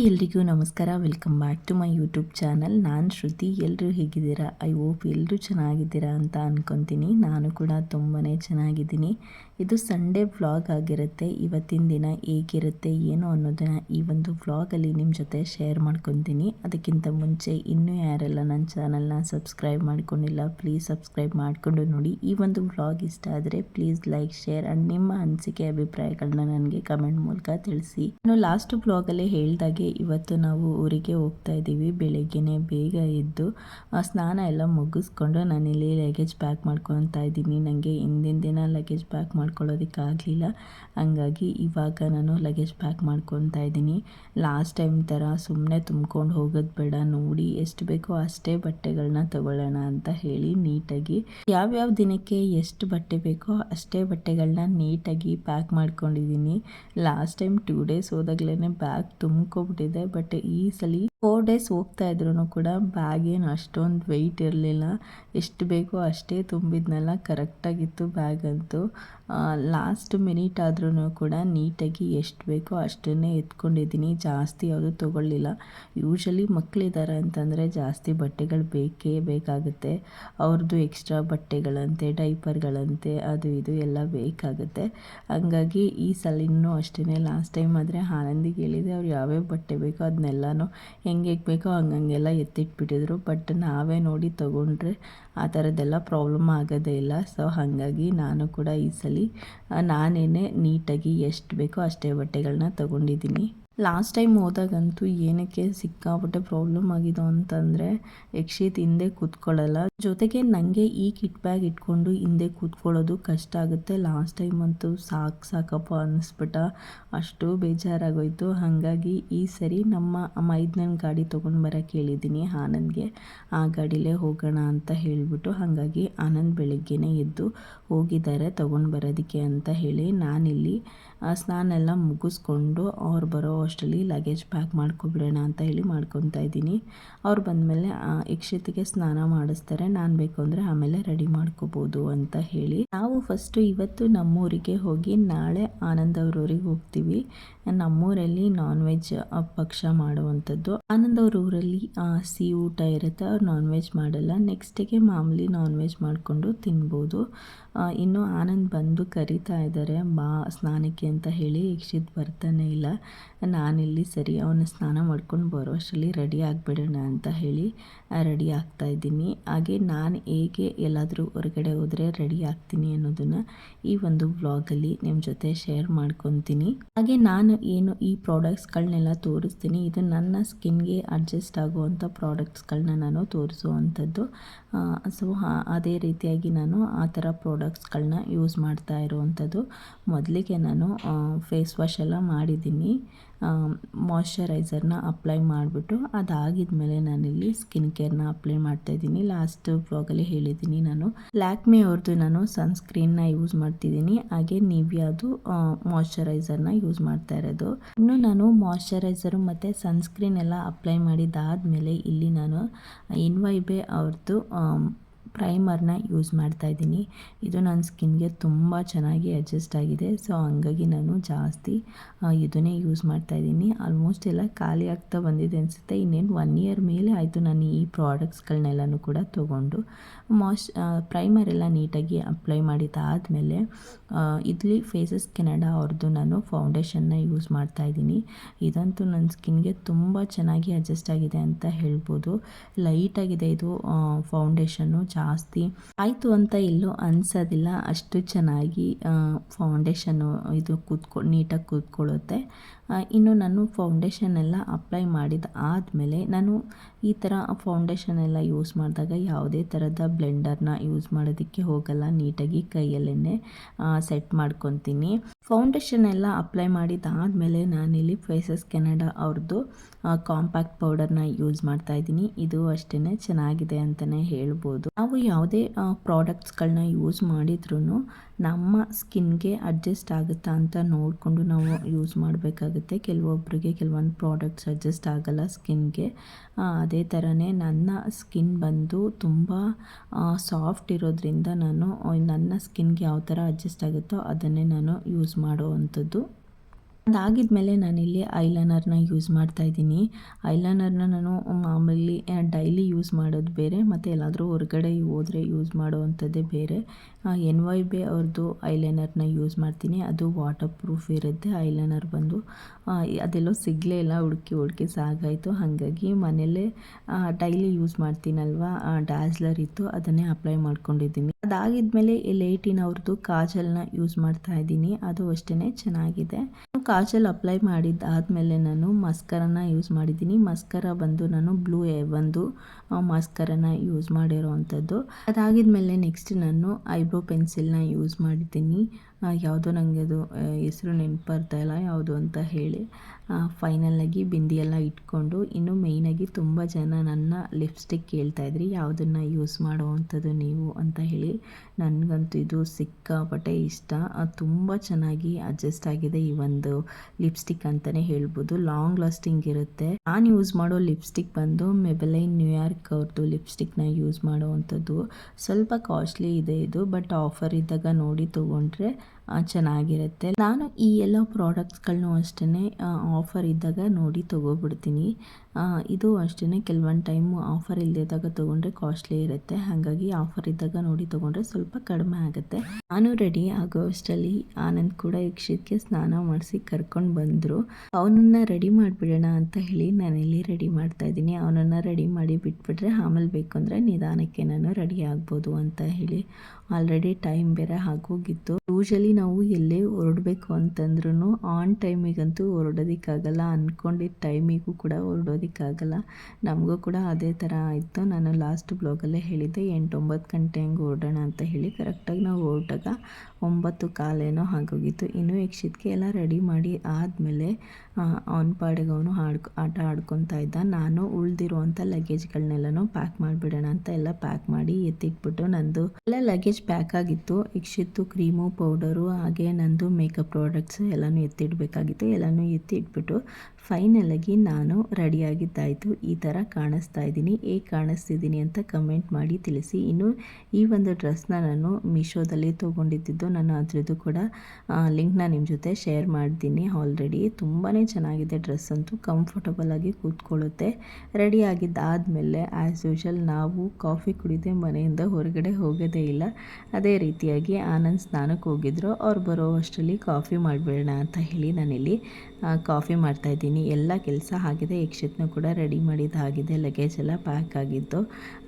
Hi ಎಲ್ರಿಗೂ ನಮಸ್ಕಾರ. Welcome back to my YouTube channel. ನಾನು ಶ್ರುತಿ. ಎಲ್ಲರೂ ಹೇಗಿದ್ದೀರಾ? ಐ ಹೋಪ್ ಎಲ್ಲರೂ ಚೆನ್ನಾಗಿದ್ದೀರಾ ಅಂತ ಅಂದ್ಕೊತೀನಿ ನಾನು ಕೂಡ ತುಂಬಾ ಚೆನ್ನಾಗಿದ್ದೀನಿ. ಇದು ಸಂಡೇ ವ್ಲಾಗ್ ಆಗಿರುತ್ತೆ. ಇವತ್ತಿನ ದಿನ ಹೇಗಿರುತ್ತೆ, ಏನು ಅನ್ನೋದನ್ನ ಈ ಒಂದು ವ್ಲಾಗಲ್ಲಿ ನಿಮ್ಮ ಜೊತೆ ಶೇರ್ ಮಾಡ್ಕೊತೀನಿ. ಅದಕ್ಕಿಂತ ಮುಂಚೆ ಇನ್ನೂ ಯಾರೆಲ್ಲ ನನ್ನ ಚಾನಲ್ನ ಸಬ್ಸ್ಕ್ರೈಬ್ ಮಾಡ್ಕೊಂಡಿಲ್ಲ ಪ್ಲೀಸ್ ಸಬ್ಸ್ಕ್ರೈಬ್ ಮಾಡಿಕೊಂಡು ನೋಡಿ. ಈ ಒಂದು ವ್ಲಾಗ್ ಇಷ್ಟ ಆದರೆ ಪ್ಲೀಸ್ ಲೈಕ್ ಶೇರ್ ಆ್ಯಂಡ್ ನಿಮ್ಮ ಅನಿಸಿಕೆ ಅಭಿಪ್ರಾಯಗಳನ್ನ ನನಗೆ ಕಮೆಂಟ್ ಮೂಲಕ ತಿಳಿಸಿ. ನಾನು ಲಾಸ್ಟ್ ವ್ಲಾಗಲ್ಲೇ ಹೇಳಿದಾಗೆ ಇವತ್ತು ನಾವು ಊರಿಗೆ ಹೋಗ್ತಾ ಇದ್ದೀವಿ. ಬೆಳಗ್ಗೆನೇ ಬೇಗ ಎದ್ದು ಸ್ನಾನ ಎಲ್ಲ ಮುಗಿಸ್ಕೊಂಡು ನಾನಿಲ್ಲಿ ಲಗೇಜ್ ಪ್ಯಾಕ್ ಮಾಡ್ಕೊತಾ ಇದ್ದೀನಿ. ನನಗೆ ಹಿಂದಿನ ದಿನ ಲಗೇಜ್ ಪ್ಯಾಕ್ ಮಾಡ್ಕೊಳ್ಳೋದಕ್ಕಾಗಲಿಲ್ಲ. ಹಂಗಾಗಿ ಇವಾಗ ನಾನು ಲಗೇಜ್ ಪ್ಯಾಕ್ ಮಾಡ್ಕೊತಾ ಇದ್ದೀನಿ. ಲಾಸ್ಟ್ ಟೈಮ್ ಥರ ಸುಮ್ಮನೆ ತುಂಬ್ಕೊಂಡು ಹೋಗೋದು ಬೇಡ. ನೋಡಿ ಎಷ್ಟು ಬೇಕೋ ಅಷ್ಟೇ ಬಟ್ಟೆಗಳನ್ನ ತಗೊಳ್ಳೋಣ ಅಂತ ಹೇಳಿ ನೀಟಾಗಿ. ಯಾವ್ಯಾವ ದಿನಕ್ಕೆ ಎಷ್ಟು ಬಟ್ಟೆ ಬೇಕೋ ಅಷ್ಟೇ ಬಟ್ಟೆಗಳನ್ನ ನೀಟಾಗಿ ಪ್ಯಾಕ್ ಮಾಡ್ಕೊಂಡಿದ್ದೀನಿ. ಲಾಸ್ಟ್ ಟೈಮ್ ಟೂ ಡೇಸ್ ಹೋದಾಗ್ಲೇ ಬ್ಯಾಗ್ ತುಂಬ್ಕೊಬಿಟ್ಟಿದೆ ಬಟ್ ಈ ಸಲ ಫೋರ್ ಡೇಸ್ ಹೋಗ್ತಾ ಇದ್ರು ಕೂಡ ಬ್ಯಾಗ್ ಏನು ಅಷ್ಟೊಂದು ವೆಯ್ಟ್ ಇರಲಿಲ್ಲ. ಎಷ್ಟು ಬೇಕೋ ಅಷ್ಟೇ ತುಂಬಿದ್ನಲ್ಲ ಕರೆಕ್ಟಾಗಿತ್ತು ಬ್ಯಾಗ್ ಅಂತೂ. ಲಾಸ್ಟ್ ಮಿನಿಟ್ ಆದ್ರೂ ಕೂಡ ನೀಟಾಗಿ ಎಷ್ಟು ಬೇಕೋ ಅಷ್ಟನ್ನೇ ಎತ್ಕೊಂಡಿದ್ದೀನಿ. ಜಾಸ್ತಿ ಯಾವುದು ತೊಗೊಳ್ಳಿಲ್ಲ. ಯೂಶಲಿ ಮಕ್ಕಳಿದ್ದಾರೆ ಅಂತಂದರೆ ಜಾಸ್ತಿ ಬಟ್ಟೆಗಳು ಬೇಕೇ ಬೇಕಾಗುತ್ತೆ. ಅವ್ರದ್ದು ಎಕ್ಸ್ಟ್ರಾ ಬಟ್ಟೆಗಳಂತೆ ಡೈಪರ್ಗಳಂತೆ ಅದು ಇದು ಎಲ್ಲ ಬೇಕಾಗುತ್ತೆ. ಹಂಗಾಗಿ ಈ ಸಲ ಇನ್ನೂ ಅಷ್ಟೇ ಲಾಸ್ಟ್ ಟೈಮ್ ಆದರೆ ಆನಂದಿಗೆ ಹೇಳಿದೆ, ಅವ್ರು ಯಾವ್ಯಾವ ಬಟ್ಟೆ ಬೇಕೋ ಅದನ್ನೆಲ್ಲನೂ ಹೆಂಗೆ ಬೇಕೋ ಹಂಗಂಗೆಲ್ಲ ಎತ್ತಿಟ್ಬಿಟ್ಟಿದ್ರು. ಬಟ್ ನಾವೇ ನೋಡಿ ತೊಗೊಂಡ್ರೆ ಆ ಥರದ್ದೆಲ್ಲ ಪ್ರಾಬ್ಲಮ್ ಆಗೋದೇ ಇಲ್ಲ. ಸೊ ಹಾಗಾಗಿ ನಾನು ಕೂಡ ಈ ಸಲ, ನಾನೇನೆ ನೀಟಾಗಿ ಎಷ್ಟು ಬೇಕೋ ಅಷ್ಟೇ ಬಟ್ಟೆಗಳನ್ನ ತೊಗೊಂಡಿದ್ದೀನಿ. ಲಾಸ್ಟ್ ಟೈಮ್ ಹೋದಾಗಂತೂ ಏನಕ್ಕೆ ಸಿಕ್ಕಾಪಟ್ಟೆ ಪ್ರಾಬ್ಲಮ್ ಆಗಿದೆ ಅಂತಂದರೆ, ಯಕ್ಷಿತ್ ಹಿಂದೆ ಕೂತ್ಕೊಳ್ಳಲ್ಲ. ಜೊತೆಗೆ ನನಗೆ ಈ ಕಿಟ್ ಬ್ಯಾಗ್ ಇಟ್ಕೊಂಡು ಹಿಂದೆ ಕೂತ್ಕೊಳ್ಳೋದು ಕಷ್ಟ ಆಗುತ್ತೆ. ಲಾಸ್ಟ್ ಟೈಮ್ ಅಂತೂ ಸಾಕು ಸಾಕಪ್ಪ ಅನ್ನಿಸ್ಬಿಟ್ಟ ಅಷ್ಟು ಬೇಜಾರಾಗೋಯಿತು. ಹಾಗಾಗಿ ಈ ಸರಿ ನಮ್ಮ ಮೈದ್ನನ ಗಾಡಿ ತೊಗೊಂಡು ಬರೋಕ್ಕೆ ಹೇಳಿದ್ದೀನಿ ಆನಂದ್ಗೆ. ಆ ಗಾಡಿಲೇ ಹೋಗೋಣ ಅಂತ ಹೇಳಿಬಿಟ್ಟು ಹಾಗಾಗಿ ಆನಂದ್ ಬೆಳಗ್ಗೆನೇ ಎದ್ದು ಹೋಗಿದ್ದಾರೆ ತೊಗೊಂಡು ಬರೋದಕ್ಕೆ ಅಂತ ಹೇಳಿ ನಾನಿಲ್ಲಿ ಸ್ನಾನ ಎಲ್ಲ ಮುಗಿಸ್ಕೊಂಡು ಅವ್ರು ಬರೋ ಅಷ್ಟರಲ್ಲಿ ಲಗೇಜ್ ಪ್ಯಾಕ್ ಮಾಡ್ಕೊಬಿಡೋಣ ಅಂತ ಹೇಳಿ ಮಾಡ್ಕೊತಾ ಇದ್ದೀನಿ. ಅವ್ರು ಬಂದಮೇಲೆ ಕ್ಷಿತಿಗೆ ಸ್ನಾನ ಮಾಡಿಸ್ತಾರೆ. ನಾನು ಬೇಕು ಅಂದರೆ ಆಮೇಲೆ ರೆಡಿ ಮಾಡ್ಕೋಬೋದು ಅಂತ ಹೇಳಿ. ನಾವು ಫಸ್ಟು ಇವತ್ತು ನಮ್ಮೂರಿಗೆ ಹೋಗಿ ನಾಳೆ ಆನಂದ್ ಅವ್ರ ಊರಿಗೆ ಹೋಗ್ತೀವಿ. ನಮ್ಮೂರಲ್ಲಿ ನಾನ್ ವೆಜ್ ಪಕ್ಷ ಮಾಡುವಂಥದ್ದು. ಆನಂದ್ ಅವ್ರ ಊರಲ್ಲಿ ಸಿ ಊಟ ಇರುತ್ತೆ. ಅವ್ರು ನಾನ್ ವೆಜ್ ಮಾಡಲ್ಲ ನೆಕ್ಸ್ಟಿಗೆ ಮಾಮೂಲಿ ನಾನ್ ವೆಜ್ ಮಾಡಿಕೊಂಡು ತಿನ್ಬೋದು. ಇನ್ನು ಆನಂದ್ ಬಂದು ಕರಿತಾ ಇದ್ದಾರೆ. ಬಾ, ಸ್ನಾನಕ್ಕೆ ಅಂತ ಹೇಳಿ ಯಕ್ಷಿತ್ ಬರ್ತಾನೆ ಇಲ್ಲ. ನಾನಿಲ್ಲಿ ಸರಿ, ಅವನ ಸ್ನಾನ ಮಾಡ್ಕೊಂಡು ಬರೋ ಅಷ್ಟರಲ್ಲಿ ರೆಡಿ ಆಗಿಬಿಡೋಣ ಅಂತ ಹೇಳಿ ರೆಡಿ ಆಗ್ತಾ ಇದ್ದೀನಿ. ಹಾಗೆ ನಾನು ಹೇಗೆ ಎಲ್ಲಾದರೂ ಹೊರಗಡೆ ಹೋದರೆ ರೆಡಿ ಆಗ್ತೀನಿ ಅನ್ನೋದನ್ನು ಈ ಒಂದು ವ್ಲಾಗಲ್ಲಿ ನಿಮ್ಮ ಜೊತೆ ಶೇರ್ ಮಾಡ್ಕೊತೀನಿ. ಹಾಗೆ ನಾನು ಏನು ಈ ಪ್ರಾಡಕ್ಟ್ಸ್ಗಳನ್ನೆಲ್ಲ ತೋರಿಸ್ತೀನಿ, ಇದು ನನ್ನ ಸ್ಕಿನ್ಗೆ ಅಡ್ಜಸ್ಟ್ ಆಗುವಂಥ ಪ್ರಾಡಕ್ಟ್ಸ್ಗಳನ್ನ ನಾನು ತೋರಿಸುವಂಥದ್ದು. ಸೊ ಅದೇ ರೀತಿಯಾಗಿ ನಾನು ಆ ಥರ ಪ್ರಾಡಕ್ಟ್ಸ್ಗಳನ್ನ ಯೂಸ್ ಮಾಡ್ತಾ ಇರುವಂಥದ್ದು. ಮೊದಲಿಗೆ ನಾನು ಫೇಸ್ ವಾಶ್ ಎಲ್ಲ ಮಾಡಿದ್ದೀನಿ. ಮಾಯ್ಶ್ಚರೈಸರ್ನ ಅಪ್ಲೈ ಮಾಡಿಬಿಟ್ಟು ಅದಾಗಿದ ಮೇಲೆ ನಾನಿಲ್ಲಿ ಸ್ಕಿನ್ ಕೇರ್ನ ಅಪ್ಲೈ ಮಾಡ್ತಾ ಇದ್ದೀನಿ. ಲಾಸ್ಟ್ ಬ್ಲಾಗಲ್ಲಿ ಹೇಳಿದ್ದೀನಿ ನಾನು. ಲ್ಯಾಕ್ಮಿ ಅವ್ರದ್ದು ನಾನು ಸನ್ಸ್ಕ್ರೀನ್ನ ಯೂಸ್ ಮಾಡ್ತಿದ್ದೀನಿ. ಹಾಗೆ ನಿವ್ಯಾದು ಮಾಯ್ಶ್ಚರೈಸರ್ನ ಯೂಸ್ ಮಾಡ್ತಾ ಇರೋದು. ಇನ್ನು ನಾನು ಮಾಯ್ಶ್ಚರೈಸರು ಮತ್ತು ಸನ್ಸ್ಕ್ರೀನ್ ಎಲ್ಲ ಅಪ್ಲೈ ಮಾಡಿದ್ದಾದಮೇಲೆ ಇಲ್ಲಿ ನಾನು ಇನ್ವೈಬೆ ಅವ್ರದ್ದು ಪ್ರೈಮರ್ನ ಯೂಸ್ ಮಾಡ್ತಾ ಇದ್ದೀನಿ. ಇದು ನನ್ನ ಸ್ಕಿನ್ಗೆ ತುಂಬ ಚೆನ್ನಾಗಿ ಅಡ್ಜಸ್ಟ್ ಆಗಿದೆ. ಸೊ, ಹಂಗಾಗಿ ನಾನು ಜಾಸ್ತಿ ಇದನ್ನೇ ಯೂಸ್ ಮಾಡ್ತಾ ಇದ್ದೀನಿ. ಆಲ್ಮೋಸ್ಟ್ ಎಲ್ಲ ಖಾಲಿ ಆಗ್ತಾ ಬಂದಿದೆ ಅನಿಸುತ್ತೆ. ಇನ್ನೇನು ಒನ್ ಇಯರ್ ಮೇಲೆ ಆಯಿತು ನಾನು ಈ ಪ್ರಾಡಕ್ಟ್ಸ್ಗಳನ್ನೆಲ್ಲನೂ ಕೂಡ ತೊಗೊಂಡು. ಮಾಶ್ ಪ್ರೈಮರ್ ಎಲ್ಲ ನೀಟಾಗಿ ಅಪ್ಲೈ ಮಾಡಿದ್ದಾದಮೇಲೆ ಇಲ್ಲಿ ಫೇಸಸ್ ಕೆನಡಾ ಅವ್ರದ್ದು ನಾನು ಫೌಂಡೇಶನ್ನ ಯೂಸ್ ಮಾಡ್ತಾ ಇದ್ದೀನಿ. ಇದಂತೂ ನನ್ನ ಸ್ಕಿನ್ಗೆ ತುಂಬ ಚೆನ್ನಾಗಿ ಅಡ್ಜಸ್ಟ್ ಆಗಿದೆ ಅಂತ ಹೇಳ್ಬೋದು. ಲೈಟಾಗಿದೆ ಇದು ಫೌಂಡೇಶನ್ನು ಜಾಸ್ತಿ. ಆಯಿತು ಅಂತ ಎಲ್ಲೂ ಅನ್ಸೋದಿಲ್ಲ. ಅಷ್ಟು ಚೆನ್ನಾಗಿ ಫೌಂಡೇಶನ್ನು ಇದು ಕೂತ್ಕೊ, ನೀಟಾಗಿ ಕೂತ್ಕೊಳ್ಳುತ್ತೆ. ಇನ್ನು ನಾನು ಫೌಂಡೇಶನ್ ಎಲ್ಲ ಅಪ್ಲೈ ಮಾಡಿದ ಆದಮೇಲೆ ನಾನು ಈ ಥರ ಫೌಂಡೇಶನ್ ಎಲ್ಲ ಯೂಸ್ ಮಾಡಿದಾಗ ಯಾವುದೇ ಥರದ ಬ್ಲೆಂಡರ್ನ ಯೂಸ್ ಮಾಡೋದಕ್ಕೆ ಹೋಗಲ್ಲ. ನೀಟಾಗಿ ಕೈಯಲ್ಲೇ ಸೆಟ್ ಮಾಡ್ಕೊತೀನಿ. ಫೌಂಡೇಶನ್ ಎಲ್ಲ ಅಪ್ಲೈ ಮಾಡಿದಾದ್ಮೇಲೆ ನಾನು ಇಲ್ಲಿ ಫೇಸಸ್ ಕೆನಡಾ ಅವ್ರದ್ದು ಕಾಂಪ್ಯಾಕ್ಟ್ ಪೌಡರ್ನ ಯೂಸ್ ಮಾಡ್ತಾ ಇದ್ದೀನಿ. ಇದು ಅಷ್ಟೇ ಚೆನ್ನಾಗಿದೆ ಅಂತಲೇ ಹೇಳ್ಬೋದು. ನಾವು ಯಾವುದೇ ಪ್ರಾಡಕ್ಟ್ಸ್ಗಳನ್ನ ಯೂಸ್ ಮಾಡಿದ್ರೂ ನಮ್ಮ ಸ್ಕಿನ್ಗೆ ಅಡ್ಜಸ್ಟ್ ಆಗುತ್ತಾ ಅಂತ ನೋಡಿಕೊಂಡು ನಾವು ಯೂಸ್ ಮಾಡಬೇಕಾಗುತ್ತೆ. ಕೆಲವೊಬ್ಬರಿಗೆ ಕೆಲವೊಂದು ಪ್ರಾಡಕ್ಟ್ಸ್ ಅಡ್ಜಸ್ಟ್ ಆಗಲ್ಲ ಸ್ಕಿನ್ಗೆ. ಅದೇ ಥರನೇ ನನ್ನ ಸ್ಕಿನ್ ಬಂದು ತುಂಬ ಸಾಫ್ಟ್ ಇರೋದ್ರಿಂದ ನಾನು ನನ್ನ ಸ್ಕಿನ್ಗೆ ಯಾವ ಥರ ಅಡ್ಜಸ್ಟ್ ಆಗುತ್ತೋ ಅದನ್ನೇ ನಾನು ಯೂಸ್ ಮಾಡುವಂಥದ್ದು. ಅದಾಗಿದ್ಮೇಲೆ ನಾನಿಲ್ಲಿ ಐಲೈನರ್ನ ಯೂಸ್ ಮಾಡ್ತಾ ಇದ್ದೀನಿ. ಐಲೈನರ್ನ ನಾನು ಮಾಮೂಲಿ ಡೈಲಿ ಯೂಸ್ ಮಾಡೋದು ಬೇರೆ, ಮತ್ತು ಎಲ್ಲಾದರೂ ಹೊರಗಡೆ ಹೋದರೆ ಯೂಸ್ ಮಾಡೋವಂಥದ್ದೇ ಬೇರೆ. ಎನ್ ವೈ ಬಿ ಅವ್ರದ್ದು ಐಲೈನರ್ನ ಯೂಸ್ ಮಾಡ್ತೀನಿ. ಅದು ವಾಟರ್ ಪ್ರೂಫ್ ಇರುತ್ತೆ. ಐಲೈನರ್ ಬಂದು ಅದೆಲ್ಲೋ ಸಿಗಲೇ ಇಲ್ಲ. ಹುಡುಕಿ ಹುಡುಕಿ ಸಾಗಾಯಿತು. ಹಾಗಾಗಿ ಮನೆಯಲ್ಲೇ ಡೈಲಿ ಯೂಸ್ ಮಾಡ್ತೀನಲ್ವಾ? ಡ್ಯಾಸ್ಲರ್ ಇತ್ತು. ಅದನ್ನೇ ಅಪ್ಲೈ ಮಾಡ್ಕೊಂಡಿದ್ದೀನಿ. ಅದಾಗಿದ್ಮೇಲೆ ಲೇಟಿನ ಅವ್ರದ್ದು ಕಾಜಲ್ನ ಯೂಸ್ ಮಾಡ್ತಾ ಇದ್ದೀನಿ. ಅದು ಅಷ್ಟೇ ಚೆನ್ನಾಗಿದೆ. ಕಾಜಲ್ ಅಪ್ಲೈ ಮಾಡಿದ್ದಾದಮೇಲೆ ನಾನು ಮಸ್ಕರನ ಯೂಸ್ ಮಾಡಿದ್ದೀನಿ. ಮಸ್ಕರ ಬಂದು ನಾನು ಬ್ಲೂ ಒಂದು ಮಸ್ಕರನ ಯೂಸ್ ಮಾಡಿರೋ ಅಂಥದ್ದು ಅದಾಗಿದ್ಮೇಲೆ ನೆಕ್ಸ್ಟ್ ನಾನು ಐಬ್ರೋ ಪೆನ್ಸಿಲ್ನ ಯೂಸ್ ಮಾಡಿದ್ದೀನಿ. ಯಾವುದೋ ನನಗೆ ಅದು ಹೆಸರು ನೆನಪು ಬರ್ತಾ ಇಲ್ಲ, ಯಾವುದು ಅಂತ ಹೇಳಿ. ಫೈನಲಾಗಿ ಬಿಂದಿ ಎಲ್ಲ ಇಟ್ಕೊಂಡು ಇನ್ನು ಮೇಯ್ನಾಗಿ ತುಂಬ ಜನ ನನ್ನ ಲಿಪ್ಸ್ಟಿಕ್ ಕೇಳ್ತಾಯಿದ್ರಿ ಯಾವುದನ್ನು ಯೂಸ್ ಮಾಡುವಂಥದ್ದು ನೀವು ಅಂತ ಹೇಳಿ. ನನಗಂತೂ ಇದು ಸಿಕ್ಕಾಪಟ್ಟೆ ಇಷ್ಟ. ತುಂಬ ಚೆನ್ನಾಗಿ ಅಡ್ಜಸ್ಟ್ ಆಗಿದೆ ಈ ಒಂದು ಲಿಪ್ಸ್ಟಿಕ್ ಅಂತಲೇ ಹೇಳ್ಬೋದು. ಲಾಂಗ್ ಲಾಸ್ಟಿಂಗ್ ಇರುತ್ತೆ. ನಾನು ಯೂಸ್ ಮಾಡೋ ಲಿಪ್ಸ್ಟಿಕ್ ಬಂದು ಮೆಬಲೈನ್ ನ್ಯೂಯಾರ್ಕ್ ಅವ್ರದ್ದು ಲಿಪ್ಸ್ಟಿಕ್ನ ಯೂಸ್ ಮಾಡುವಂಥದ್ದು ಸ್ವಲ್ಪ ಕಾಸ್ಟ್ಲಿ ಇದೆ ಇದು ಬಟ್ ಆಫರ್ ಇದ್ದಾಗ ನೋಡಿ ತೊಗೊಂಡ್ರೆ ಚೆನ್ನಾಗಿರುತ್ತೆ. ನಾನು ಈ ಎಲ್ಲ ಪ್ರಾಡಕ್ಟ್ಸ್ಗಳನ್ನೂ ಅಷ್ಟೇ ಆಫರ್ ಇದ್ದಾಗ ನೋಡಿ ತೊಗೊಬಿಡ್ತೀನಿ. ಇದು ಅಷ್ಟೇ ಕೆಲವೊಂದು ಟೈಮು ಆಫರ್ ಇಲ್ಲದಿದ್ದಾಗ ತೊಗೊಂಡ್ರೆ ಕಾಸ್ಟ್ಲಿ ಇರುತ್ತೆ. ಹಾಗಾಗಿ ಆಫರ್ ಇದ್ದಾಗ ನೋಡಿ ತೊಗೊಂಡ್ರೆ ಸ್ವಲ್ಪ ಕಡಿಮೆ ಆಗುತ್ತೆ. ನಾನು ರೆಡಿ ಆಗೋ ಅಷ್ಟರಲ್ಲಿ ಆನಂದ್ ಕೂಡ ಯಕ್ಷಿತ್ಗೆ ಸ್ನಾನ ಮಾಡಿಸಿ ಕರ್ಕೊಂಡು ಬಂದರು. ಅವನನ್ನ ರೆಡಿ ಮಾಡಿಬಿಡೋಣ ಅಂತ ಹೇಳಿ ನಾನಿಲ್ಲಿ ರೆಡಿ ಮಾಡ್ತಾ ಇದ್ದೀನಿ. ಅವನನ್ನು ರೆಡಿ ಮಾಡಿ ಬಿಟ್ಬಿಟ್ರೆ ಆಮೇಲೆ ಬೇಕು ಅಂದರೆ ನಿಧಾನಕ್ಕೆ ನಾನು ರೆಡಿ ಆಗ್ಬೋದು ಅಂತ ಹೇಳಿ ಆಲ್ರೆಡಿ ಟೈಮ್ ಬೇರೆ ಆಗೋಗಿತ್ತು. ಯೂಶಲಿ ನಾವು ಎಲ್ಲೇ ಹೊರಡಬೇಕು ಅಂತಂದ್ರೂ ಆನ್ ಟೈಮಿಗಂತೂ ಹೊರಡೋದಕ್ಕಾಗಲ್ಲ. ಅಂದ್ಕೊಂಡಿದ್ದ ಟೈಮಿಗೂ ಕೂಡ ಹೊರಡೋದಕ್ಕಾಗಲ್ಲ ನಮಗೂ ಕೂಡ ಅದೇ ಥರ ಆಯಿತು. ನಾನು ಲಾಸ್ಟ್ ಬ್ಲಾಗಲ್ಲೇ ಹೇಳಿದ್ದೆ ಎಂಟು ಒಂಬತ್ತು ಗಂಟೆ ಹಂಗೆ ಓಡೋಣ ಅಂತ ಹೇಳಿ ಕರೆಕ್ಟಾಗಿ ನಾವು ಹೊರಟಾಗ ಒಂಬತ್ತು ಕಾಲೇನೋ ಆಗೋಗಿತ್ತು. ಇನ್ನೂ ಯಕ್ಷಿತ್ಗೆ ಎಲ್ಲ ರೆಡಿ ಮಾಡಿ ಆದಮೇಲೆ ಅವನ ಪಾಡಿಗೆ ಅವನು ಆಟ ಆಡ್ಕೊತಾ ಇದ್ದ. ನಾನು ಉಳಿದಿರುವಂಥ ಲಗೇಜ್ಗಳನ್ನೆಲ್ಲನೂ ಪ್ಯಾಕ್ ಮಾಡಿಬಿಡೋಣ ಅಂತ ಎಲ್ಲ ಪ್ಯಾಕ್ ಮಾಡಿ ಎತ್ತಿಟ್ಬಿಟ್ಟು ನಂದು ಎಲ್ಲ ಲಗೇಜ್ ಪ್ಯಾಕ್ ಆಗಿತ್ತು. ಇಕ್ಷಿತ್ತು ಕ್ರೀಮು ಪೌಡರು ಹಾಗೆ ನಂದು ಮೇಕಪ್ ಪ್ರಾಡಕ್ಟ್ಸ್ ಎಲ್ಲನೂ ಎತ್ತಿಡಬೇಕಾಗಿತ್ತು. ಎಲ್ಲನೂ ಎತ್ತಿ ಇಟ್ಬಿಟ್ಟು ಫೈನಲಾಗಿ ನಾನು ರೆಡಿಯಾಗಿದ್ದಾಯಿತು. ಈ ಥರ ಕಾಣಿಸ್ತಾ ಇದ್ದೀನಿ. ಹೇಗೆ ಕಾಣಿಸ್ತಿದ್ದೀನಿ ಅಂತ ಕಮೆಂಟ್ ಮಾಡಿ ತಿಳಿಸಿ. ಇನ್ನು ಈ ಒಂದು ಡ್ರೆಸ್ನ ನಾನು ಮೀಶೋದಲ್ಲಿ ತೊಗೊಂಡಿದ್ದು. ನಾನು ಅದರದ್ದು ಕೂಡ ಲಿಂಕ್ನ ನಿಮ್ಮ ಜೊತೆ ಶೇರ್ ಮಾಡ್ತೀನಿ. ಆಲ್ರೆಡಿ ತುಂಬಾ ಚೆನ್ನಾಗಿದೆ ಡ್ರೆಸ್ ಅಂತೂ. ಕಂಫರ್ಟಬಲ್ ಆಗಿ ಕೂತ್ಕೊಳ್ಳುತ್ತೆ. ರೆಡಿ ಆಗಿದ್ದಾದಮೇಲೆ ಆ್ಯಸ್ ಯೂಶಲ್ ನಾವು ಕಾಫಿ ಕುಡಿದೆ ಮನೆಯಿಂದ ಹೊರಗಡೆ ಹೋಗೋದೇ ಇಲ್ಲ. ಅದೇ ರೀತಿಯಾಗಿ ಆನಂದ್ ಸ್ನಾನಕ್ಕೆ ಹೋಗಿದ್ರು. ಅವ್ರು ಬರೋ ಅಷ್ಟರಲ್ಲಿ ಕಾಫಿ ಮಾಡಿಬಿಡೋಣ ಅಂತ ಹೇಳಿ ನಾನಿಲ್ಲಿ ಕಾಫಿ ಮಾಡ್ತಾ ಇದ್ದೀನಿ. ಎಲ್ಲ ಕೆಲಸ ಆಗಿದೆ. ಯಕ್ಷಿತ್ನ ಕೂಡ ರೆಡಿ ಮಾಡಿದ್ದಾಗಿದೆ ಲಗೇಜ್ ಎಲ್ಲ ಪ್ಯಾಕ್ ಆಗಿತ್ತು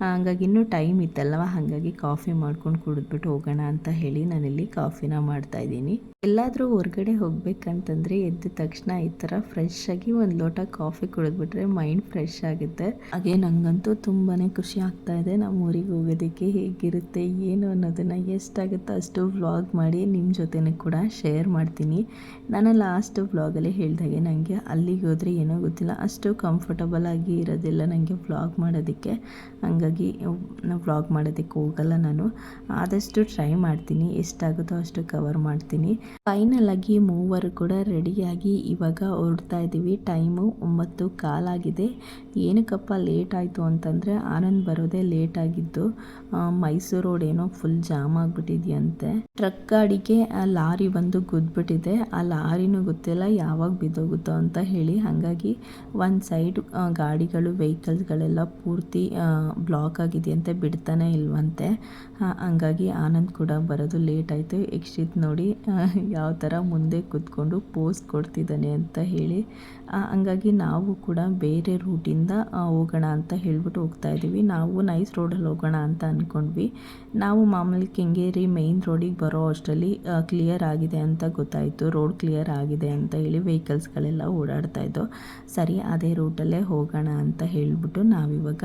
ಹಂಗಾಗಿ ಇನ್ನೂ ಟೈಮ್ ಇತ್ತಲ್ವ? ಹಾಗಾಗಿ ಕಾಫಿ ಮಾಡ್ಕೊಂಡು ಕುಡಿದ್ಬಿಟ್ಟು ಹೋಗೋಣ ಅಂತ ಹೇಳಿ ನಾನಿಲ್ಲಿ ಕಾಫಿನ ಮಾಡ್ತಾಯಿದ್ದೀನಿ ಎಲ್ಲಾದರೂ ಹೊರಗಡೆ ಹೋಗ್ಬೇಕಂತಂದರೆ ಎದ್ದ ತಕ್ಷಣ ಈ ಥರ ಫ್ರೆಶ್ ಆಗಿ ಒಂದು ಲೋಟ ಕಾಫಿ ಕುಡಿದ್ಬಿಟ್ರೆ ಮೈಂಡ್ ಫ್ರೆಶ್ ಆಗುತ್ತೆ. ಹಾಗೆ ನನಗಂತೂ ತುಂಬಾ ಖುಷಿ ಆಗ್ತಾ ಇದೆ. ನಮ್ಮ ಊರಿಗೆ ಹೋಗೋದಕ್ಕೆ ಹೇಗಿರುತ್ತೆ, ಏನು ಅನ್ನೋದನ್ನು ಎಷ್ಟಾಗುತ್ತೋ ಅಷ್ಟು ವ್ಲಾಗ್ ಮಾಡಿ ನಿಮ್ಮ ಜೊತೆನೂ ಕೂಡ ಶೇರ್ ಮಾಡ್ತೀನಿ. ನಾನು ಲಾಸ್ಟ್ ವ್ಲಾಗಲ್ಲಿ ಹೇಳ್ದಾಗೆ ನನಗೆ ಅಲ್ಲಿಗೆ ಹೋದರೆ ಏನೋ ಗೊತ್ತಿಲ್ಲ. ಅಷ್ಟು ಕಂಫರ್ಟಬಲ್ ಆಗಿ ಇರೋದಿಲ್ಲ ನನಗೆ ವ್ಲಾಗ್ ಮಾಡೋದಕ್ಕೆ. ಹಂಗಾಗಿ ವ್ಲಾಗ್ ಮಾಡೋದಕ್ಕೆ ಹೋಗಲ್ಲ ನಾನು. ಆದಷ್ಟು ಟ್ರೈ ಮಾಡ್ತೀನಿ. ಎಷ್ಟಾಗುತ್ತೋ ಅಷ್ಟು ಕವರ್ ಮಾಡ್ತೀನಿ. ಫೈನಲ್ ಆಗಿ ಮೂವರು ಕೂಡ ರೆಡಿಯಾಗಿ ಇವಾಗ ಹೊರಡ್ತಾ ಇದ್ದೀವಿ ಟೈಮು ಒಂಬತ್ತು ಕಾಲಾಗಿದೆ ಏನಕ್ಕಪ್ಪ ಲೇಟ್ ಆಯಿತು ಅಂತಂದರೆ ಆನಂದ್ ಬರೋದೇ ಲೇಟ್ ಆಗಿದ್ದು ಮೈಸೂರು ರೋಡ್ ಏನೋ ಫುಲ್ ಜಾಮ್ ಆಗಿಬಿಟ್ಟಿದೆಯಂತೆ. ಟ್ರಕ್ ಗಾಡಿಗೆ, ಆ, ಲಾರಿ ಬಂದು ಗುದ್ಬಿಟ್ಟಿದೆ ಆ ಲಾರಿನೂ ಗೊತ್ತಿಲ್ಲ ಯಾವಾಗ ಬಿದ್ದೋಗುತ್ತೋ ಅಂತ ಹೇಳಿ ಹಾಗಾಗಿ ಒಂದು ಸೈಡ್ ಗಾಡಿಗಳು ವೆಹಿಕಲ್ಸ್ಗಳೆಲ್ಲ ಪೂರ್ತಿ ಬ್ಲಾಕ್ ಆಗಿದೆ ಅಂತ ಬಿಡ್ತಾನೆ ಇಲ್ವಂತೆ. ಹಂಗಾಗಿ ಆನಂದ್ ಕೂಡ ಬರೋದು ಲೇಟ್ ಆಯಿತು. ಯಕ್ಷಿತ್ ನೋಡಿ ಯಾವ ಥರ ಮುಂದೆ ಕೂತ್ಕೊಂಡು ಪೋಸ್ ಕೊಡ್ತಿದ್ದಾನೆ ಅಂತ ಹೇಳಿ ಹಂಗಾಗಿ ನಾವು ಕೂಡ ಬೇರೆ ರೂಟಿಂದ ಹೋಗೋಣ ಅಂತ ಹೇಳ್ಬಿಟ್ಟು ಹೋಗ್ತಾ ಇದ್ದೀವಿ. ನಾವು ನೈಸ್ ರೋಡಲ್ಲಿ ಹೋಗೋಣ ಅಂತ ಅಂದ್ಕೊಂಡ್ವಿ ನಾವು ಮಾಮೂಲಿ ಕೆಂಗೇರಿ ಮೇಯ್ನ್ ರೋಡಿಗೆ ಬರೋ ಅಷ್ಟರಲ್ಲಿ ಕ್ಲಿಯರ್ ಆಗಿದೆ ಅಂತ ಗೊತ್ತಾಯಿತು. ರೋಡ್ ಕ್ಲಿಯರ್ ಆಗಿದೆ ಅಂತ ಹೇಳಿ ವೆಹಿಕಲ್ಸ್ಗಳೆಲ್ಲ ಓಡಾಡ್ತಾ ಇದ್ದೋ, ಸರಿ, ಅದೇ ರೂಟಲ್ಲೇ ಹೋಗೋಣ ಅಂತ ಹೇಳಿಬಿಟ್ಟು ನಾವಿವಾಗ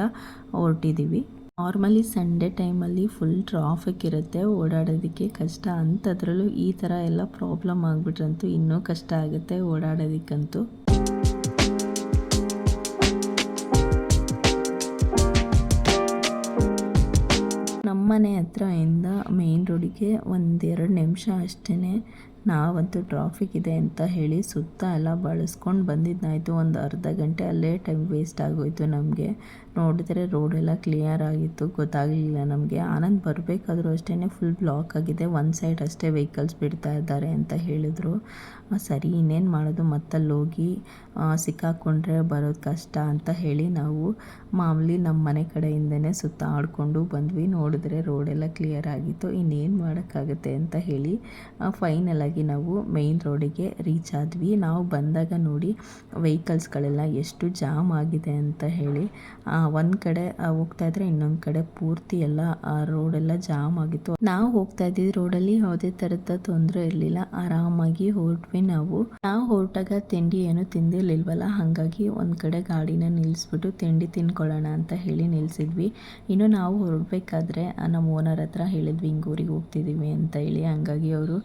ಹೊರಟಿದ್ದೀವಿ. ನಾರ್ಮಲಿ ಸಂಡೇ ಟೈಮಲ್ಲಿ ಫುಲ್ ಟ್ರಾಫಿಕ್ ಇರುತ್ತೆ. ಓಡಾಡೋದಕ್ಕೆ ಕಷ್ಟ. ಅಂತದ್ರಲ್ಲೂ ಈ ಥರ ಎಲ್ಲ ಪ್ರಾಬ್ಲಮ್ ಆಗಿಬಿಟ್ರಂತೂ ಇನ್ನೂ ಕಷ್ಟ ಆಗುತ್ತೆ ಓಡಾಡೋದಕ್ಕಂತೂ. ನಮ್ಮನೆ ಇಂದ ಮೇಯ್ನ್ ರೋಡಿಗೆ ಒಂದೆರಡು ನಿಮಿಷ ಅಷ್ಟೇ ನಾವಂತೂ ಟ್ರಾಫಿಕ್ ಇದೆ ಅಂತ ಹೇಳಿ ಸುತ್ತ ಎಲ್ಲ ಬಳಸ್ಕೊಂಡು ಬಂದಿದ್ದಾಯಿತು ಒಂದು ಅರ್ಧ ಗಂಟೆ ಅಲ್ಲೇ ಟೈಮ್ ವೇಸ್ಟ್ ಆಗೋಯ್ತು ನಮಗೆ. ನೋಡಿದರೆ ರೋಡೆಲ್ಲ ಕ್ಲಿಯರ್ ಆಗಿತ್ತು, ಗೊತ್ತಾಗಲಿಲ್ಲ ನಮಗೆ. ಆನಂದ್ ಬರಬೇಕಾದ್ರೂ ಅಷ್ಟೇ ಫುಲ್ ಬ್ಲಾಕ್ ಆಗಿದೆ. ಒಂದು ಸೈಡ್ ಅಷ್ಟೇ ವೆಹಿಕಲ್ಸ್ ಬಿಡ್ತಾ ಇದ್ದಾರೆ ಅಂತ ಹೇಳಿದರು. ಸರಿ, ಇನ್ನೇನು ಮಾಡೋದು? ಮತ್ತಲ್ಲಿ ಹೋಗಿ ಸಿಕ್ಕಾಕೊಂಡ್ರೆ ಬರೋದು ಕಷ್ಟ ಅಂತ ಹೇಳಿ ನಾವು ಮಾಮೂಲಿ ನಮ್ಮ ಮನೆ ಕಡೆಯಿಂದನೇ ಸುತ್ತಾಡಿಕೊಂಡು ಬಂದ್ವಿ. ನೋಡಿದ್ರೆ ರೋಡೆಲ್ಲ ಕ್ಲಿಯರ್ ಆಗಿತ್ತು. ಇನ್ನೇನು ಮಾಡೋಕ್ಕಾಗುತ್ತೆ ಅಂತ ಹೇಳಿ ಫೈನಲ್ ಆಗಿ ನಾವು ಮೇಯ್ನ್ ರೋಡಿಗೆ ರೀಚ್ ಆದ್ವಿ. ನಾವು ಬಂದಾಗ ನೋಡಿ ವೆಹಿಕಲ್ಸ್ಗಳೆಲ್ಲ ಎಷ್ಟು ಜಾಮ್ ಆಗಿದೆ ಅಂತ ಹೇಳಿ ಒಂದು ಕಡೆ ಹೋಗ್ತಾ ಇದ್ರೆ ಇನ್ನೊಂದು ಕಡೆ ಪೂರ್ತಿ ಎಲ್ಲ ರೋಡೆಲ್ಲ ಜಾಮ್ ಆಗಿತ್ತು. ನಾವು ಹೋಗ್ತಾ ಇದ್ದಿದ್ದು ರೋಡಲ್ಲಿ ಯಾವುದೇ ಥರದ ತೊಂದರೆ ಇರಲಿಲ್ಲ. ಆರಾಮಾಗಿ ಹೊರಟ್ವಿ ನಾವು ನಾವು ಹೊರಟಾಗ ತಿಂಡಿ ಏನು ತಿಂದಿರ್ಲಿಲ್ವಲ್ಲ ಹಾಗಾಗಿ ಒಂದ್ ಕಡೆ ಗಾಡಿನ ನಿಲ್ಲಿಸ್ಬಿಟ್ಟು ತಿಂಡಿ ತಿನ್ಕೊಳ್ಳೋಣ ಅಂತ ಹೇಳಿ ನಿಲ್ಸಿದ್ವಿ. ಇನ್ನು ನಾವು ಹೊರಡ್ಬೇಕಾದ್ರೆ ನಮ್ಮ ಓನರ್ ಹತ್ರ ಹೇಳಿದ್ವಿ, ಹಿಂಗೆ ಊರಿಗೆ ಹೋಗ್ತಿದ್ದೀವಿ ಅಂತ ಹೇಳಿ. ಹಂಗಾಗಿ ಅವರು,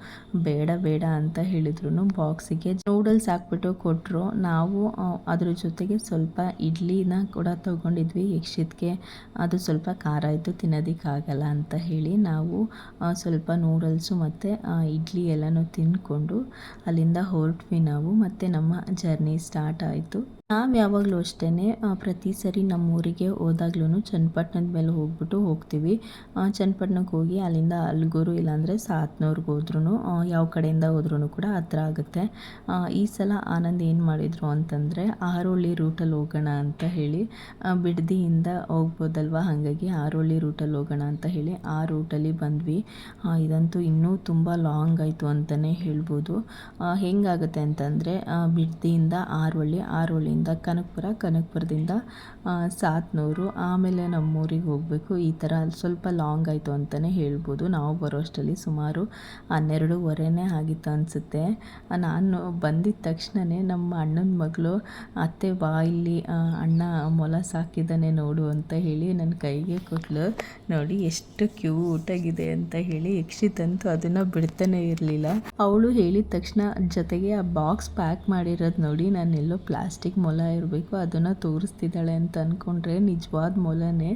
ಬೇಡ ಬೇಡ ಅಂತ ಹೇಳಿದ್ರು ಬಾಕ್ಸಿಗೆ ನೂಡಲ್ಸ್ ಹಾಕ್ಬಿಟ್ಟು ಕೊಟ್ಟರು ನಾವು ಅದ್ರ ಜೊತೆಗೆ ಸ್ವಲ್ಪ ಇಡ್ಲಿನ ಕೂಡ ತಗೊಂಡಿದ್ವಿ. ಯಕ್ಷಿತ್ಗೆ ಅದು ಸ್ವಲ್ಪ ಖಾರ ಇತ್ತು ತಿನ್ನೋದಕ್ಕಾಗಲ್ಲ ಅಂತ ಹೇಳಿ ನಾವು ಸ್ವಲ್ಪ ನೂಡಲ್ಸು ಮತ್ತು ಇಡ್ಲಿ ಎಲ್ಲನೂ ತಿಂದ್ಕೊಂಡು ಅಲ್ಲಿಂದ ಹೊರಟ್ವಿ ನಾವು ಮತ್ತು ನಮ್ಮ ಜರ್ನಿ ಸ್ಟಾರ್ಟ್ ಆಯಿತು. ನಾವು ಯಾವಾಗಲೂ ಅಷ್ಟೇ ಪ್ರತಿ ಸರಿ ನಮ್ಮ ಊರಿಗೆ ಹೋದಾಗ್ಲೂ ಚನ್ನಪಟ್ಟಣದ ಮೇಲೆ ಹೋಗ್ಬಿಟ್ಟು ಹೋಗ್ತೀವಿ. ಚನ್ನಪಟ್ಟಣಕ್ಕೆ ಹೋಗಿ ಅಲ್ಲಿಂದ ಅಲ್ಗೂರು ಇಲ್ಲಾಂದರೆ ಸಾತ್ನೂರ್ಗೆ ಹೋದ್ರೂ ಯಾವ ಕಡೆಯಿಂದ ಹೋದ್ರೂ ಕೂಡ ಹತ್ರ ಆಗುತ್ತೆ. ಈ ಸಲ ಆನಂದ್ ಏನು ಮಾಡಿದರು ಅಂತಂದರೆ ಆರೋಳಿ ರೂಟಲ್ಲಿ ಹೋಗೋಣ ಅಂತ ಹೇಳಿ ಬಿಡ್ದಿಯಿಂದ ಹೋಗ್ಬೋದಲ್ವ? ಹಾಗಾಗಿ ಆರೋಳಿ ರೂಟಲ್ಲಿ ಹೋಗೋಣ ಅಂತ ಹೇಳಿ ಆ ರೂಟಲ್ಲಿ ಬಂದ್ವಿ. ಇದಂತೂ ಇನ್ನೂ ತುಂಬ ಲಾಂಗ್ ಆಯಿತು ಅಂತಲೇ ಹೇಳ್ಬೋದು. ಹೆಂಗಾಗುತ್ತೆ ಅಂತಂದರೆ ಬಿಡದಿಯಿಂದ ಆರೋಳಿ ಆರೋಳಿಯಿಂದ ಕನಕಪುರ, ಕನಕಪುರದಿಂದ ಸಾತ್ನೂರು, ಆಮೇಲೆ ನಮ್ಮೂರಿಗೆ ಹೋಗಬೇಕು. ಈ ಥರ ಸ್ವಲ್ಪ ಲಾಂಗ್ ಆಯಿತು ಅಂತಲೇ ಹೇಳ್ಬೋದು. ನಾವು ಬರೋ ಅಷ್ಟರಲ್ಲಿ ಸುಮಾರು ಹನ್ನೆರಡೂವರೆನೇ ಆಗಿತ್ತು ಅನಿಸುತ್ತೆ. ನಾನು ಬಂದಿದ್ದ ತಕ್ಷಣವೇ ನಮ್ಮ ಅಣ್ಣನ ಮಗಳು, ಅತ್ತೆ ಬಾ ಇಲ್ಲಿ ಅಣ್ಣ ಮೊಲ ಸಾಕಿದ್ದಾನೆ ನೋಡು ಅಂತ ಹೇಳಿ ನನ್ನ ಕೈಗೆ ಕೊಟ್ಲು. ನೋಡಿ ಎಷ್ಟು ಕ್ಯೂಟಾಗಿದೆ ಅಂತ ಹೇಳಿ ಯಕ್ಷಿತಂತೂ ಅದನ್ನು ಬಿಡ್ತಾನೆ ಇರಲಿಲ್ಲ. ಅವಳು ಹೇಳಿದ ತಕ್ಷಣ ಜೊತೆಗೆ ಆ ಬಾಕ್ಸ್ ಪ್ಯಾಕ್ ಮಾಡಿರೋದು ನೋಡಿ, ನಾನೆಲ್ಲೋ ಪ್ಲಾಸ್ಟಿಕ್ ಮೊಲ ಇರಬೇಕು, ಅದನ್ನು ತೋರಿಸ್ತಿದ್ದಾಳೆ ಅಂತ ಅಂದ್ಕೊಂಡ್ರೆ ನಿಜವಾದ ಮೊಲನೇ.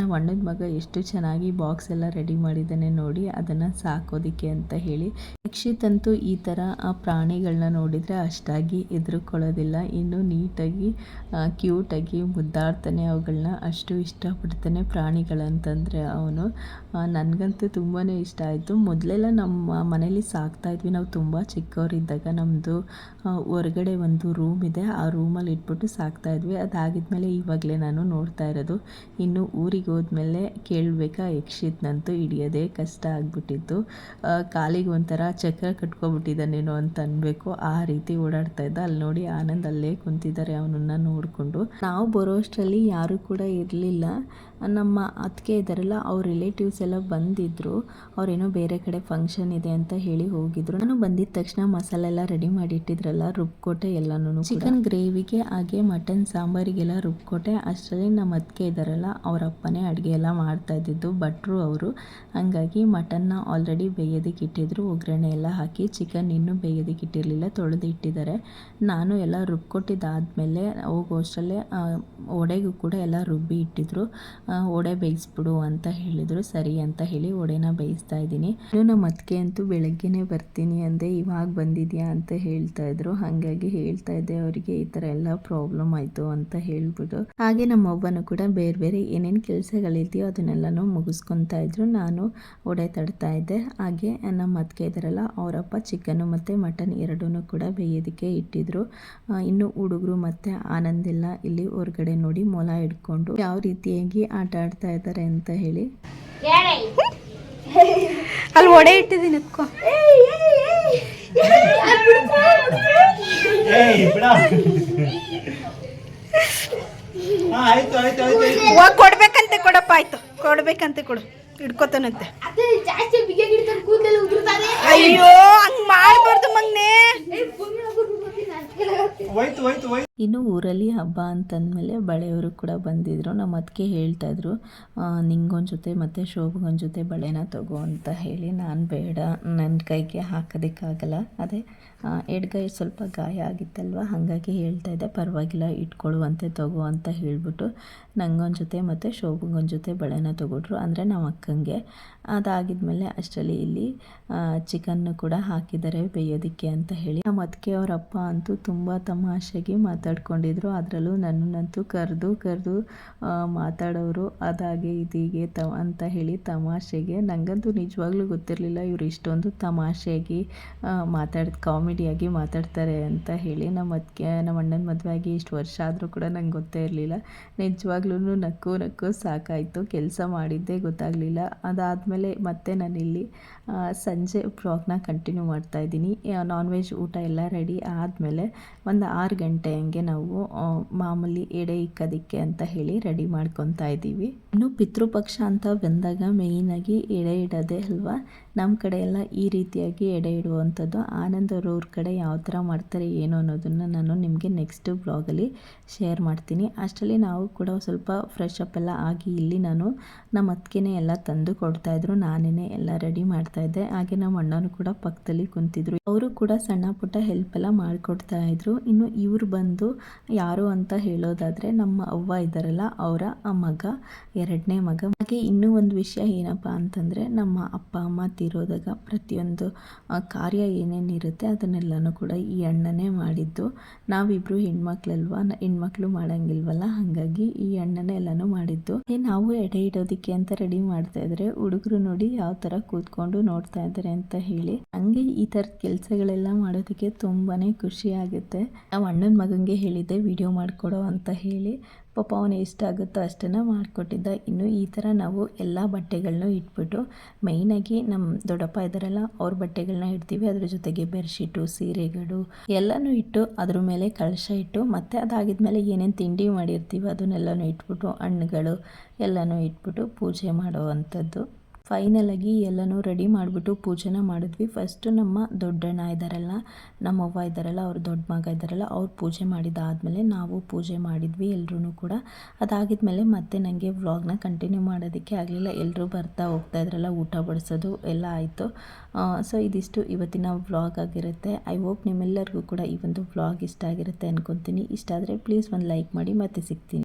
ನಮ್ಮ ಅಣ್ಣದ ಮಗ ಎಷ್ಟು ಚೆನ್ನಾಗಿ ಬಾಕ್ಸ್ ಎಲ್ಲ ರೆಡಿ ಮಾಡಿದ್ದಾನೆ ನೋಡಿ, ಅದನ್ನು ಸಾಕೋದಕ್ಕೆ ಅಂತ ಹೇಳಿ. ಯಕ್ಷಿತ್ ಅಂತೂ ಈ ಥರ ಆ ಪ್ರಾಣಿಗಳನ್ನ ನೋಡಿದರೆ ಅಷ್ಟಾಗಿ ಎದುರುಕೊಳ್ಳೋದಿಲ್ಲ. ಇನ್ನು ನೀಟಾಗಿ ಕ್ಯೂಟಾಗಿ ಮುದ್ದಾಡ್ತಾನೆ ಅವುಗಳನ್ನ ಅಷ್ಟು ಇಷ್ಟಪಡ್ತಾನೆ ಪ್ರಾಣಿಗಳಂತಂದರೆ ಅವನು. ನನಗಂತೂ ತುಂಬಾ ಇಷ್ಟ ಆಯಿತು. ಮೊದಲೆಲ್ಲ ನಮ್ಮ ಮನೇಲಿ ಸಾಕ್ತಾ ಇದ್ವಿ. ನಾವು ತುಂಬ ಚಿಕ್ಕವರಿದ್ದಾಗ ನಮ್ಮದು ಹೊರಗಡೆ ಒಂದು ರೂಮ್ ಇದೆ. ಆ ರೂಮಲ್ಲಿ ಇಟ್ಬಿಟ್ಟು ಸಾಕ್ತಾ ಇದ್ವಿ. ಅದಾಗಿದ್ಮೇಲೆ ಇವಾಗಲೇ ನಾನು ನೋಡ್ತಾ ಇರೋದು. ಇನ್ನು ಊರಿಗೆ ಹೋದ್ಮೇಲೆ ಕೇಳಬೇಕಾ ಯಕ್ಷಿತ್ನಂತೂ ಹಿಡಿಯೋದೇ ಕಷ್ಟ ಆಗಿಬಿಟ್ಟಿತ್ತು. ಕಾಲಿಗೆ ಒಂಥರ ಚಕ್ರ ಕಟ್ಕೊಬಿಟ್ಟಿದ್ದಾನೇನೋ ಅಂತ ಅನ್ಬೇಕು. ಆ ರೀತಿ ಓಡಾಡ್ತಾ ಇದ್ದ. ಅಲ್ಲಿ ನೋಡಿ ಆನಂದ್ ಅಲ್ಲೇ ಕುಂತಿದ್ದಾರೆ ಅವನನ್ನ ನೋಡಿಕೊಂಡು. ನಾವು ಬರೋ ಅಷ್ಟರಲ್ಲಿ ಯಾರೂ ಕೂಡ ಇರಲಿಲ್ಲ. ನಮ್ಮ ಅತ್ತಿಗೆ ಇದ್ದಾರಲ್ಲ, ಅವ್ರ ರಿಲೇಟಿವ್ಸ್ ಎಲ್ಲ ಬಂದಿದ್ರು. ಅವರೇನೋ ಬೇರೆ ಕಡೆ ಫಂಕ್ಷನ್ ಇದೆ ಅಂತ ಹೇಳಿ ಹೋಗಿದ್ರು. ನಾನು ಬಂದಿದ್ದ ತಕ್ಷಣ ಮಸಾಲೆ ಎಲ್ಲ ರೆಡಿ ಮಾಡಿ ಇಟ್ಟಿದ್ರಲ್ಲ ರುಬ್ಕೊಟ್ಟೆ ಎಲ್ಲನೂ ಚಿಕನ್ ಗ್ರೇವಿಗೆ ಹಾಗೆ ಮಟನ್ ಸಾಂಬಾರಿಗೆಲ್ಲ ರುಬ್ಕೋಟೆ ಅಷ್ಟರಲ್ಲಿ ನಮ್ಮ ಅತ್ತಿಗೆ ಇದ್ದಾರಲ್ಲ, ಅವ್ರ ಅಪ್ಪನೇ ಅಡುಗೆ ಎಲ್ಲ ಮಾಡ್ತಾ ಇದ್ದಿದ್ದು, ಭಟ್ರು ಅವರು. ಹಾಗಾಗಿ ಮಟನ್ನ ಆಲ್ರೆಡಿ ಬೇಯೋದಕ್ಕೆ ಇಟ್ಟಿದ್ರು. ಒಗ್ಗರಣೆ ಎಲ್ಲ ಹಾಕಿ ಚಿಕನ್ ಇನ್ನೂ ಬೇಯೋದಕ್ಕೆ ಇಟ್ಟಿರಲಿಲ್ಲ, ತೊಳೆದು ಇಟ್ಟಿದ್ದಾರೆ. ನಾನು ಎಲ್ಲ ರುಬ್ಕೊಟ್ಟಿದ್ದಾದಮೇಲೆ ಹೋಗೋ ಅಷ್ಟರಲ್ಲೇ ಒಡೆಗೂ ಕೂಡ ಎಲ್ಲ ರುಬ್ಬಿ ಇಟ್ಟಿದ್ರು. ವಡೆ ಬೇಯಿಸ್ಬಿಡು ಅಂತ ಹೇಳಿದರು. ಸರಿ ಅಂತ ಹೇಳಿ ವಡೆನ ಬೇಯಿಸ್ತಾ ಇದ್ದೀನಿ. ಇನ್ನು ನಮ್ಮ ಅತ್ತಿಗೆ ಅಂತೂ ಬೆಳಗ್ಗೆನೇ ಬರ್ತೀನಿ ಅಂದೆ, ಇವಾಗ ಬಂದಿದ್ಯಾ ಅಂತ ಹೇಳ್ತಾ ಇದ್ರು. ಹಾಗಾಗಿ ಹೇಳ್ತಾ ಇದ್ದೆ, ಅವರಿಗೆ ಈ ಥರ ಎಲ್ಲ ಪ್ರಾಬ್ಲಮ್ ಆಯಿತು ಅಂತ ಹೇಳ್ಬಿಟ್ಟು. ಹಾಗೆ ನಮ್ಮ ಅವ್ವನು ಕೂಡ ಬೇರೆ ಬೇರೆ ಏನೇನು ಕೆಲಸಗಳಿದೆಯೋ ಅದನ್ನೆಲ್ಲನೂ ಮುಗಿಸ್ಕೊತಾ ಇದ್ರು. ನಾನು ಒಡೆ ತಡ್ತಾ ಇದ್ದೆ. ಹಾಗೆ ನಮ್ಮ ಅತ್ತಿಗೆ ಇದ್ದಾರಲ್ಲ ಅವರಪ್ಪ ಚಿಕನ್ನು ಮತ್ತು ಮಟನ್ ಎರಡೂ ಕೂಡ ಬೇಯೋದಕ್ಕೆ ಇಟ್ಟಿದ್ರು. ಇನ್ನು ಹುಡುಗರು ಮತ್ತು ಆನಂದ್ ಎಲ್ಲ ಇಲ್ಲಿ ಹೊರಗಡೆ ನೋಡಿ ಮೊಲ ಹಿಡ್ಕೊಂಡು, ಯಾವ ರೀತಿಯಾಗಿ ಆಟ ಆಡ್ತಾ ಇದ್ದಾರೆ ಅಂತ ಹೇಳಿ. ಅಲ್ಲಿ ಒಡೆ ಇಟ್ಟಿದ್ದೀನಿ ಅತ್ಕೋ ಏಯ್ ಬಿಡ. ಹಾ ಆಯ್ತು ಆಯ್ತು ಆಯ್ತು ಆಯ್ತು. ಹೋಗ್ ಕೊಡ್ಬೇಕಂತೆ ಕೊಡಪ್ಪ ಆಯ್ತು. ಕೊಡ್ಬೇಕಂತೆ ಕೊಡು. ಹಿಡ್ಕೋತಾನಂತೆ ಅದೇ ಜಾಸ್ತಿ ಬಿಗಿ ಹಿಡಿತಾರೆ ಉದುರ್ತಾರೆ. ಅಯ್ಯೋ ಹಂಗ್ ಮಾಡ್ಬಾರ್ದು ಮಗ್ನೆ. ಹೋಯ್ತು ಹೋಯ್ತು ಹೋಯ್ತು. ಇನ್ನು ಊರಲ್ಲಿ ಹಬ್ಬ ಅಂತಂದಮೇಲೆ ಬಳೆಯವರು ಕೂಡ ಬಂದಿದ್ದರು ನಮ್ಮ ಅದಕ್ಕೆ ಹೇಳ್ತಾಯಿದ್ರು ನಿಂಗೊಂದು ಜೊತೆ ಮತ್ತು ಶೋಭಗೊಂದು ಜೊತೆ ಬಳೆನ ತಗೋ ಅಂತ ಹೇಳಿ. ನಾನು ಬೇಡ ನನ್ನ ಕೈಗೆ ಹಾಕೋದಕ್ಕಾಗಲ್ಲ. ಅದೇ ಎಡ್ಗೈ ಸ್ವಲ್ಪ ಗಾಯ ಆಗಿತ್ತಲ್ವ? ಹಾಗಾಗಿ ಹೇಳ್ತಾ ಇದ್ದೆ, ಪರವಾಗಿಲ್ಲ, ಇಟ್ಕೊಳ್ಳುವಂತೆ ತಗೋ ಅಂತ ಹೇಳಿಬಿಟ್ಟು ನಂಗೊಂದು ಜೊತೆ ಮತ್ತು ಶೋಭಗೊಂದು ಜೊತೆ ಬಳೆನ ತಗೊಟ್ರು. ಅಂದರೆ ನಮ್ಮ ಅಕ್ಕಂಗೆ. ಅದಾಗಿದ್ಮೇಲೆ ಅಷ್ಟರಲ್ಲಿ ಇಲ್ಲಿ ಚಿಕನ್ನು ಕೂಡ ಹಾಕಿದ್ದಾರೆ ಬೇಯೋದಕ್ಕೆ ಅಂತ ಹೇಳಿ. ನಮ್ಮ ಅದಕ್ಕೆ ಅವರಪ್ಪ ಅಂತೂ ತುಂಬ ತಮಾಷೆಗೆ ಮಾತಾಡ್ತಾರೆ ಮಾತಾಡ್ಕೊಂಡಿದ್ರು. ಅದರಲ್ಲೂ ನನ್ನನ್ನಂತೂ ಕರೆದು ಕರೆದು ಮಾತಾಡೋರು ಅದಾಗೆ ಇದೀಗೆ ತ, ಅಂತ ಹೇಳಿ ತಮಾಷೆಗೆ. ನನಗಂತೂ ನಿಜವಾಗ್ಲೂ ಗೊತ್ತಿರಲಿಲ್ಲ ಇವರು ಇಷ್ಟೊಂದು ತಮಾಷೆಯಾಗಿ ಮಾತಾಡ್, ಕಾಮಿಡಿಯಾಗಿ ಮಾತಾಡ್ತಾರೆ ಅಂತ ಹೇಳಿ. ನಮ್ಮ ಅದಕ್ಕೆ ನಮ್ಮ ಅಣ್ಣನ ಮದುವೆ ಆಗಿ ಇಷ್ಟು ವರ್ಷ ಆದರೂ ಕೂಡ ನಂಗೆ ಗೊತ್ತೇ ಇರಲಿಲ್ಲ. ನಿಜವಾಗ್ಲೂ ನಕ್ಕು ನಕ್ಕು ಸಾಕಾಯಿತು. ಕೆಲಸ ಮಾಡಿದ್ದೇ ಗೊತ್ತಾಗಲಿಲ್ಲ. ಅದಾದಮೇಲೆ ಮತ್ತೆ ನಾನಿಲ್ಲಿ ಸಂಜೆ ಪ್ರಾಕ್ನ ಕಂಟಿನ್ಯೂ ಮಾಡ್ತಾ ಇದ್ದೀನಿ. ನಾನ್ ವೆಜ್ ಊಟ ಎಲ್ಲ ರೆಡಿ ಆದಮೇಲೆ ಒಂದು ಆರು ಗಂಟೆ ಹಂಗೆ ನಾವು ಆ, ಮಾಮೂಲಿ ಎಡೆ ಇಕ್ಕೋದಕ್ಕೆ ಅಂತ ಹೇಳಿ ರೆಡಿ ಮಾಡ್ಕೊತಾ ಇದ್ದೀವಿ. ಇನ್ನು ಪಿತೃಪಕ್ಷ ಅಂತ ಬಂದಾಗ ಮೇಯ್ನಾಗಿ ಎಡೆ ಇಡೋದೇ ಅಲ್ವಾ? ನಮ್ಮ ಕಡೆ ಎಲ್ಲ ಈ ರೀತಿಯಾಗಿ ಎಡೆ ಇಡುವಂಥದ್ದು. ಆನಂದ್ ಅವ್ರವ್ರ ಕಡೆ ಯಾವ ಥರ ಮಾಡ್ತಾರೆ ಏನು ಅನ್ನೋದನ್ನು ನಾನು ನಿಮಗೆ ನೆಕ್ಸ್ಟ್ ಬ್ಲಾಗಲ್ಲಿ ಶೇರ್ ಮಾಡ್ತೀನಿ. ಅಷ್ಟರಲ್ಲಿ ನಾವು ಕೂಡ ಸ್ವಲ್ಪ ಫ್ರೆಶ್ ಅಪ್ ಎಲ್ಲ ಆಗಿ ಇಲ್ಲಿ ನಾನು ನಮ್ಮ ಅತ್ತಿಗೆನೇ ಎಲ್ಲ ತಂದು ಕೊಡ್ತಾಯಿದ್ರು ನಾನೇ ಎಲ್ಲ ರೆಡಿ ಮಾಡ್ತಾಯಿದ್ದೆ ಹಾಗೆ ನಮ್ಮ ಅಣ್ಣನೂ ಕೂಡ ಪಕ್ಕದಲ್ಲಿ ಕುಂತಿದ್ರು. ಅವರು ಕೂಡ ಸಣ್ಣ ಪುಟ್ಟ ಹೆಲ್ಪ್ ಎಲ್ಲ ಮಾಡಿಕೊಡ್ತಾ ಇದ್ರು. ಇನ್ನು ಇವ್ರು ಬಂದು ಯಾರು ಅಂತ ಹೇಳೋದಾದರೆ ನಮ್ಮ ಅವ್ವ ಇದ್ದಾರಲ್ಲ, ಅವರ ಮಗ, ಎರಡನೇ ಮಗ. ಹಾಗೆ ಇನ್ನೂ ಒಂದು ವಿಷಯ ಏನಪ್ಪ ಅಂತಂದರೆ ನಮ್ಮ ಅಪ್ಪ, ಅಮ್ಮ ತೀರೋದಾಗ ಪ್ರತಿಯೊಂದು ಕಾರ್ಯ ಏನೇನಿರುತ್ತೆ ಅದನ್ನೆಲ್ಲನೂ ಕೂಡ ಈ ಅಣ್ಣನೇ ಮಾಡಿದ್ದು. ನಾವಿಬ್ಬರು ಹೆಣ್ಮಕ್ಳಲ್ವ? ಹೆಣ್ಮಕ್ಳು ಮಾಡೋಂಗಿಲ್ವಲ್ಲ, ಹಾಗಾಗಿ ಈ ಅಣ್ಣನೇ ಎಲ್ಲನೂ ಮಾಡಿದ್ದು. ನಾವು ಎಡೆ ಇಡೋದಕ್ಕೆ ಅಂತ ರೆಡಿ ಮಾಡ್ತಾ ಇದ್ರೆ ಹುಡುಗರು ನೋಡಿ ಯಾವ ಥರ ಕೂತ್ಕೊಂಡು ನೋಡ್ತಾ ಇದ್ದಾರೆ ಅಂತ ಹೇಳಿ. ಹಂಗೆ ಈ ಥರದ ಕೆಲಸಗಳೆಲ್ಲ ಮಾಡೋದಕ್ಕೆ ತುಂಬಾ ಖುಷಿ ಆಗುತ್ತೆ. ನಾವು ಅಣ್ಣನ ಮಗನಿಗೆ ಹೇಳಿದ್ದೆ ವಿಡಿಯೋ ಮಾಡಿಕೊಡೋ ಅಂತ ಹೇಳಿ. ಪಾಪ ಅವನು ಎಷ್ಟಾಗುತ್ತೋ ಅಷ್ಟನ್ನು ಮಾಡಿಕೊಟ್ಟಿದ್ದ. ಇನ್ನು ಈ ಥರ ನಾವು ಎಲ್ಲ ಬಟ್ಟೆಗಳನ್ನೂ ಇಟ್ಬಿಟ್ಟು ಮೈನಾಗಿ ನಮ್ಮ ದೊಡ್ಡಪ್ಪ ಇದ್ದಾರಲ್ಲ, ಅವ್ರ ಬಟ್ಟೆಗಳನ್ನ ಇಡ್ತೀವಿ. ಅದ್ರ ಜೊತೆಗೆ ಬೆಡ್ಶೀಟು ಸೀರೆಗಳು ಎಲ್ಲನೂ ಇಟ್ಟು ಅದ್ರ ಮೇಲೆ ಕಳಶ ಇಟ್ಟು ಮತ್ತು ಅದಾಗಿದ್ಮೇಲೆ ಏನೇನು ತಿಂಡಿ ಮಾಡಿರ್ತೀವಿ ಅದನ್ನೆಲ್ಲನೂ ಇಟ್ಬಿಟ್ಟು ಹಣ್ಣುಗಳು ಎಲ್ಲನೂ ಇಟ್ಬಿಟ್ಟು ಪೂಜೆ ಮಾಡೋ ಅಂಥದ್ದು. ಫೈನಲಾಗಿ ಎಲ್ಲನೂ ರೆಡಿ ಮಾಡಿಬಿಟ್ಟು ಪೂಜೆನ ಮಾಡಿದ್ವಿ. ಫಸ್ಟು ನಮ್ಮ ದೊಡ್ಡಣ್ಣ ಇದ್ದಾರಲ್ಲ ನಮ್ಮವ್ವ ಇದ್ದಾರಲ್ಲ ಅವ್ರ ದೊಡ್ಡ ಮಗ ಇದ್ದಾರಲ್ಲ ಅವ್ರು ಪೂಜೆ ಮಾಡಿದ್ದಾದಮೇಲೆ ನಾವು ಪೂಜೆ ಮಾಡಿದ್ವಿ ಎಲ್ಲರೂ ಕೂಡ. ಅದಾಗಿದ್ಮೇಲೆ ಮತ್ತೆ ನನಗೆ ವ್ಲಾಗ್ನ ಕಂಟಿನ್ಯೂ ಮಾಡೋದಕ್ಕೆ ಆಗಲಿಲ್ಲ. ಎಲ್ಲರೂ ಬರ್ತಾ ಹೋಗ್ತಾ ಇದ್ರಲ್ಲ, ಊಟ ಬಡಿಸೋದು ಎಲ್ಲ ಆಯಿತು. ಸೊ ಇದಿಷ್ಟು ಇವತ್ತಿನ ವ್ಲಾಗ್ ಆಗಿರುತ್ತೆ. ಐ ಹೋಪ್ ನಿಮ್ಮೆಲ್ಲರಿಗೂ ಕೂಡ ಈ ಒಂದು ವ್ಲಾಗ್ ಇಷ್ಟ ಆಗಿರುತ್ತೆ ಅನ್ಕೊತೀನಿ. ಇಷ್ಟ ಆದರೆ ಪ್ಲೀಸ್ ಒಂದು ಲೈಕ್ ಮಾಡಿ, ಮತ್ತೆ ಸಿಗ್ತೀನಿ.